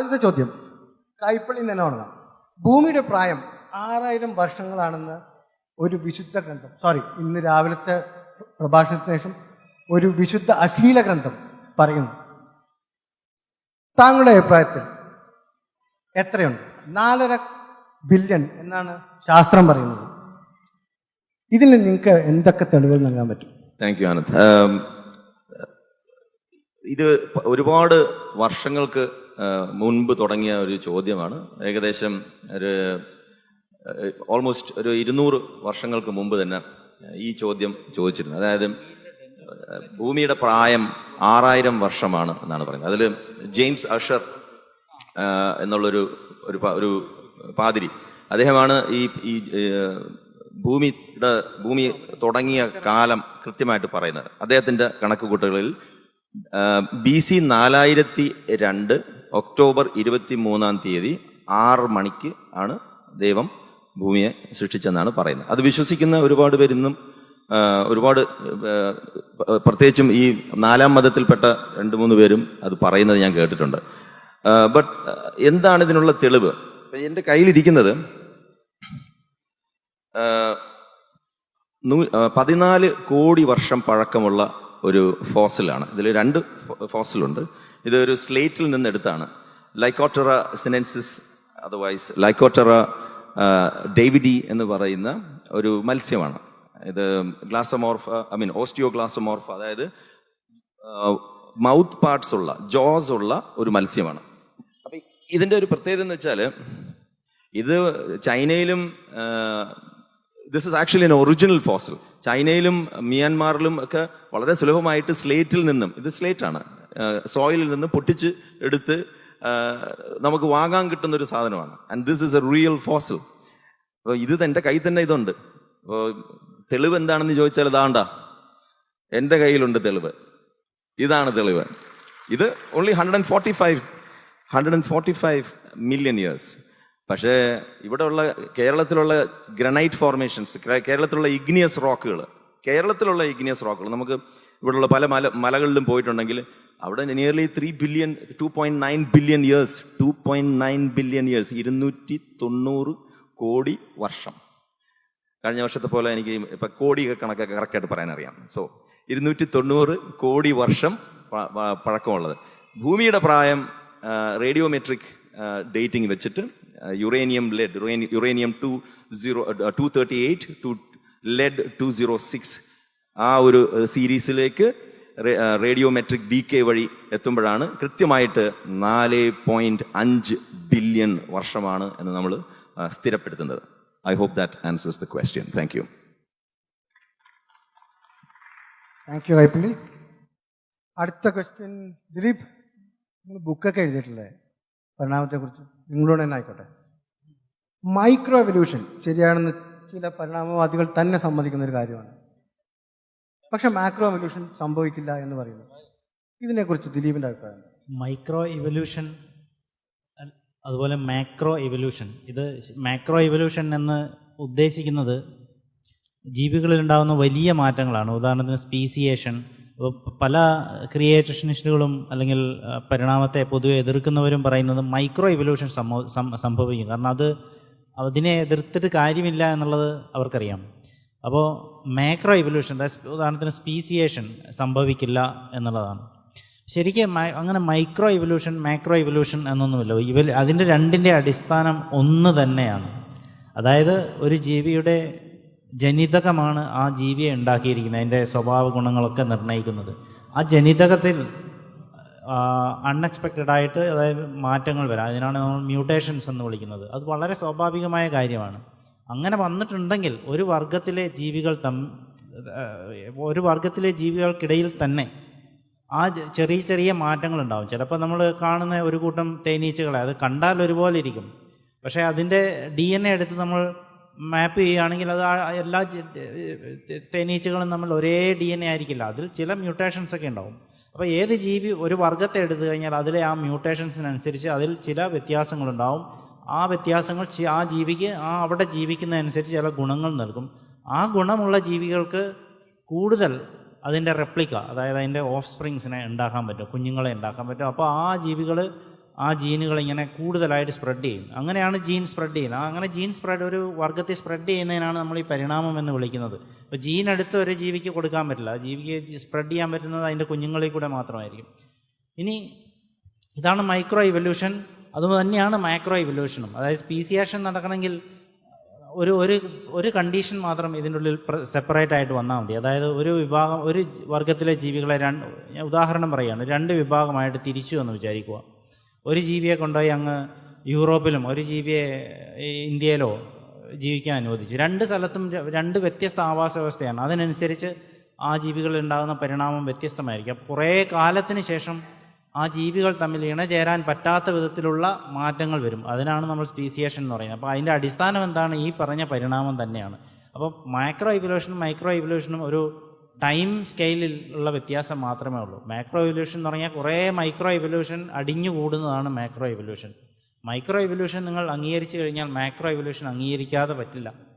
അടുത്ത ചോദ്യം. കൈപ്പള്ളി തുടങ്ങാം ഭൂമിയുടെ പ്രായം ആറായിരം വർഷങ്ങളാണെന്ന് ഒരു വിശുദ്ധ ഗ്രന്ഥം. സോറി ഇന്ന് രാവിലത്തെ പ്രഭാഷണത്തിന് ശേഷം ഒരു വിശുദ്ധ അശ്ലീല ഗ്രന്ഥം പറയുന്നു. താങ്കളുടെ അഭിപ്രായത്തിൽ എത്രയുണ്ട്? നാലര ബില്യൺ എന്നാണ് ശാസ്ത്രം പറയുന്നത്. ഇതിൽ നിങ്ങൾക്ക് എന്തൊക്കെ തെളിവുകൾ നൽകാൻ പറ്റും? Thank you Anand. ഇത് ഒരുപാട് വർഷങ്ങൾക്ക് മുൻപ് തുടങ്ങിയ ഒരു ചോദ്യമാണ്. ഏകദേശം ഒരു ഓൾമോസ്റ്റ് ഒരു ഇരുന്നൂറ് വർഷങ്ങൾക്ക് മുമ്പ് തന്നെ ഈ ചോദ്യം ചോദിച്ചിരുന്നു അതായത് ഭൂമിയുടെ പ്രായം ആറായിരം വർഷമാണ് എന്നാണ് പറയുന്നത്. അതിൽ ജെയിംസ് അഷർ എന്നുള്ളൊരു ഒരു ഒരു പാതിരി. അദ്ദേഹമാണ് ഈ ഈ ഭൂമിയുടെ ഭൂമി തുടങ്ങിയ കാലം കൃത്യമായിട്ട് പറയുന്നത്. അദ്ദേഹത്തിന്റെ കണക്കുകൂട്ടലുകളിൽ ബി സി നാലായിരത്തി രണ്ട് ഒക്ടോബർ ഇരുപത്തി മൂന്നാം തീയതി ആറ് മണിക്ക് ആണ് ദൈവം ഭൂമിയെ സൃഷ്ടിച്ചെന്നാണ് പറയുന്നത്. അത് വിശ്വസിക്കുന്ന ഒരുപാട് പേരിന്നും ഒരുപാട് പ്രത്യേകിച്ചും ഈ നാലാം മതത്തിൽപ്പെട്ട രണ്ട് മൂന്ന് പേരും അത് പറയുന്നത് ഞാൻ കേട്ടിട്ടുണ്ട്. ബട്ട് എന്താണ് ഇതിനുള്ള തെളിവ്? എന്റെ കയ്യിലിരിക്കുന്നത് പതിനാല് കോടി വർഷം പഴക്കമുള്ള ഒരു ഫോസിലാണ്. ഇതിൽ രണ്ട് ഫോസിലുണ്ട്. ഇത് ഒരു സ്ലേറ്റിൽ നിന്ന് എടുത്താണ് ലൈക്കോട്ടറ സിനൻസിസ് അതർവൈസ് ലൈക്കോട്ടറ ഡേവിഡി എന്ന് പറയുന്ന ഒരു മത്സ്യമാണ്. ഇത് ഗ്ലാസമോർഫ ഐ മീൻ ഓസ്റ്റിയോ ഗ്ലാസമോർഫ അതായത് മൗത്ത് പാർട്സ് ഉള്ള ജോസ് ഉള്ള ഒരു മത്സ്യമാണ്. അപ്പം ഇതിന്റെ ഒരു പ്രത്യേകത എന്ന് വെച്ചാൽ ഇത് ചൈനയിലും this is actually an original fossil ചൈനയിലും മ്യാൻമാറിലും ഒക്കെ വളരെ സുലഭമായിട്ട് സ്ലേറ്റിൽ നിന്നും ഇത് സ്ലേറ്റ് ആണ് സോയിലിൽ നിന്ന് പൊട്ടിച്ച് എടുത്ത് നമുക്ക് വാങ്ങാൻ കിട്ടുന്ന ഒരു സാധനമാണ്. And this is a real fossil അപ്പോൾ ഇത് എന്റെ കയ്യിൽ തന്നെ ഇതുണ്ട്. അപ്പോൾ തെളിവ് എന്താണെന്ന് ചോദിച്ചാൽ ഇതാണ്ട. എന്റെ കയ്യിലുണ്ട് തെളിവ്. ഇതാണ് തെളിവ്. ഇത് only hundred and forty five hundred and forty five million years പക്ഷേ ഇവിടെ ഉള്ള കേരളത്തിലുള്ള ഗ്രനൈറ്റ് ഫോർമേഷൻസ് കേരളത്തിലുള്ള ഇഗ്നിയസ് റോക്കുകൾ കേരളത്തിലുള്ള ഇഗ്നിയസ് റോക്കുകൾ നമുക്ക് ഇവിടെയുള്ള പല മല മലകളിലും പോയിട്ടുണ്ടെങ്കിൽ അവിടെ nearly three billion two point nine billion years two point nine billion years ഇരുന്നൂറ്റി തൊണ്ണൂറ് കോടി വർഷം. കഴിഞ്ഞ വർഷത്തെ പോലെ എനിക്ക് ഇപ്പൊ കോടി കണക്കൊക്കെ കറക്റ്റായിട്ട് പറയാൻ അറിയാം സോ ഇരുന്നൂറ്റി തൊണ്ണൂറ് കോടി വർഷം പഴക്കമുള്ളത്. ഭൂമിയുടെ പ്രായം റേഡിയോമെട്രിക് ഡേറ്റിംഗ് വെച്ചിട്ട് two zero two thirty eight to lead two zero six ആ ഒരു സീരീസിലേക്ക് റേഡിയോമെട്രിക് ഡി കെ വഴി എത്തുമ്പോഴാണ് കൃത്യമായിട്ട് നാല് പോയിന്റ് അഞ്ച് ബില്യൺ വർഷമാണ് എന്ന് നമ്മൾ സ്ഥിരപ്പെടുത്തുന്നത്. I hope that answers the question thank you thank അടുത്ത ക്വസ്റ്റ്യൻ ദിലീപ് നിങ്ങൾ ബുക്കൊക്കെ എഴുതിയിട്ടില്ലേ പരിണാമത്തെക്കുറിച്ച് നിങ്ങളോട് തന്നെ ആയിക്കോട്ടെ. മൈക്രോ എവല്യൂഷൻ ശരിയാണെന്ന് ചില പരിണാമവാദികൾ തന്നെ സമ്മതിക്കുന്ന ഒരു കാര്യമാണ്. പക്ഷെ മാക്രോ എവല്യൂഷൻ സംഭവിക്കില്ല എന്ന് പറയുന്നു. ഇതിനെക്കുറിച്ച് ദിലീപിന്റെ അഭിപ്രായം? മൈക്രോ എവല്യൂഷൻ അതുപോലെ മാക്രോ എവല്യൂഷൻ ഇത് മാക്രോ എവല്യൂഷൻ എന്ന് ഉദ്ദേശിക്കുന്നത് ജീവികളിൽ ഉണ്ടാകുന്ന വലിയ മാറ്റങ്ങളാണ്. ഉദാഹരണത്തിന് സ്പീസിയേഷൻ പല ക്രിയേഷനിസ്റ്റുകളും അല്ലെങ്കിൽ പരിണാമത്തെ പൊതുവെ എതിർക്കുന്നവരും പറയുന്നത് മൈക്രോ എവല്യൂഷൻ സംഭവിക്കും. കാരണം അത് അതിനെ എതിർത്തിട്ട് കാര്യമില്ല എന്നുള്ളത് അവർക്കറിയാം. അപ്പോൾ മാക്രോ എവല്യൂഷൻ ഉദാഹരണത്തിന് സ്പീസിയേഷൻ സംഭവിക്കില്ല എന്നുള്ളതാണ്. ശരിക്കും അങ്ങനെ മൈക്രോ എവല്യൂഷൻ മാക്രോ എവല്യൂഷൻ എന്നൊന്നുമില്ല. ഇവ അതിന്റെ രണ്ടിന്റെ അടിസ്ഥാനം ഒന്ന് തന്നെയാണ്. അതായത് ഒരു ജീവിയുടെ ജനിതകമാണ് ആ ജീവിയെ ഉണ്ടാക്കിയിരിക്കുന്നത് അതിന്റെ സ്വഭാവ ഗുണങ്ങളൊക്കെ നിർണയിക്കുന്നത്. ആ ജനിതകത്തിൽ അൺഎക്സ്പെക്റ്റഡ് ആയിട്ട് അതായത് മാറ്റങ്ങൾ വരാം. അതിനാണ് നമ്മൾ മ്യൂട്ടേഷൻസ് എന്ന് വിളിക്കുന്നത്. അത് വളരെ സ്വാഭാവികമായ കാര്യമാണ്. അങ്ങനെ വന്നിട്ടുണ്ടെങ്കിൽ ഒരു വർഗത്തിലെ ജീവികൾ തം ഒരു വർഗത്തിലെ ജീവികൾക്കിടയിൽ തന്നെ ആ ചെറിയ ചെറിയ മാറ്റങ്ങൾ ഉണ്ടാവും ചിലപ്പോൾ നമ്മൾ കാണുന്ന ഒരു കൂട്ടം തേനീച്ചകളെ അത് കണ്ടാൽ ഒരുപോലെ ഇരിക്കും. പക്ഷേ അതിന്റെ ഡി എൻ എ എടുത്ത് നമ്മൾ മാപ്പ് ചെയ്യുകയാണെങ്കിൽ അത് എല്ലാ തേനീച്ചകളും നമ്മൾ ഒരേ ഡി എൻ എ ആയിരിക്കില്ല. അതിൽ ചില മ്യൂട്ടേഷൻസ് ഒക്കെ ഉണ്ടാവും. അപ്പോൾ ഏത് ജീവി ഒരു വർഗത്തെ എടുത്തു കഴിഞ്ഞാൽ അതിലെ ആ മ്യൂട്ടേഷൻസിനനുസരിച്ച് അതിൽ ചില വ്യത്യാസങ്ങളുണ്ടാവും. ആ വ്യത്യാസങ്ങൾ ആ ജീവിക്ക് ആ അവിടെ ജീവിക്കുന്നതനുസരിച്ച് ചില ഗുണങ്ങൾ നൽകും. ആ ഗുണമുള്ള ജീവികൾക്ക് കൂടുതൽ അതിന്റെ റെപ്ലിക്ക അതായത് അതിന്റെ ഓഫ് സ്പ്രിങ്സിനെ ഉണ്ടാക്കാൻ പറ്റും കുഞ്ഞുങ്ങളെ ഉണ്ടാക്കാൻ പറ്റും. അപ്പോൾ ആ ജീവികൾ ആ ജീനുകൾ ഇങ്ങനെ കൂടുതലായിട്ട് സ്പ്രെഡ് ചെയ്യും. അങ്ങനെയാണ് ജീൻ സ്പ്രെഡ് ചെയ്യുന്നത്. അങ്ങനെ ജീൻ സ്പ്രെഡ് ഒരു വർഗത്തെ സ്പ്രെഡ് ചെയ്യുന്നതിനാണ് നമ്മൾ ഈ പരിണാമം എന്ന് വിളിക്കുന്നത്. ഇപ്പോൾ ജീൻ എടുത്ത് ഒരു ജീവിക്ക് കൊടുക്കാൻ പറ്റില്ല. ജീവിക്ക് സ്പ്രെഡ് ചെയ്യാൻ പറ്റുന്നത് അതിന്റെ കുഞ്ഞുങ്ങളിൽ കൂടെ മാത്രമായിരിക്കും. ഇനി ഇതാണ് മൈക്രോ ഇവല്യൂഷൻ അതുതന്നെയാണ് മൈക്രോ ഇവല്യൂഷനും അതായത് സ്പീസിയേഷൻ നടക്കണമെങ്കിൽ ഒരു ഒരു ഒരു കണ്ടീഷൻ മാത്രം ഇതിന്റെ ഉള്ളിൽ സെപ്പറേറ്റ് ആയിട്ട് വന്നാൽ മതി. അതായത് ഒരു വിഭാഗം ഒരു വർഗത്തിലെ ജീവികളെ രണ്ട് ഉദാഹരണം പറയുകയാണ് രണ്ട് വിഭാഗമായിട്ട് തിരിച്ചു എന്ന് വിചാരിക്കുക. ഒരു ജീവിയെ കൊണ്ടുപോയി അങ്ങ് യൂറോപ്പിലും ഒരു ജീവിയെ ഇന്ത്യയിലോ ജീവിക്കാൻ അനുവദിച്ചു. രണ്ട് സ്ഥലത്തും രണ്ട് വ്യത്യസ്ത ആവാസ വ്യവസ്ഥയാണ്. അതിനനുസരിച്ച് ആ ജീവികളിൽ ഉണ്ടാകുന്ന പരിണാമം വ്യത്യസ്തമായിരിക്കും. കുറേ കാലത്തിന് ശേഷം ആ ജീവികൾ തമ്മിൽ ഇണചേരാൻ പറ്റാത്ത വിധത്തിലുള്ള മാറ്റങ്ങൾ വരും. അതിനാണ് നമ്മൾ സ്പീസിയേഷൻ എന്ന് പറയുന്നത്. അപ്പോൾ അതിന്റെ അടിസ്ഥാനം എന്താണ്? ഈ പറഞ്ഞ പരിണാമം തന്നെയാണ്. അപ്പോൾ മൈക്രോ ഇവല്യൂഷനും മൈക്രോ ഇവല്യൂഷനും ഒരു ടൈം സ്കെയിലിൽ ഉള്ള വ്യത്യാസം മാത്രമേ ഉള്ളൂ. മാക്രോ എവല്യൂഷൻ എന്ന് പറഞ്ഞാൽ കുറേ മൈക്രോ എവല്യൂഷൻ അടിഞ്ഞു കൂടുന്നതാണ് മാക്രോ എവല്യൂഷൻ മൈക്രോ എവല്യൂഷൻ നിങ്ങൾ അംഗീകരിച്ചു കഴിഞ്ഞാൽ മാക്രോ എവല്യൂഷൻ അംഗീകരിക്കാതെ പറ്റില്ല.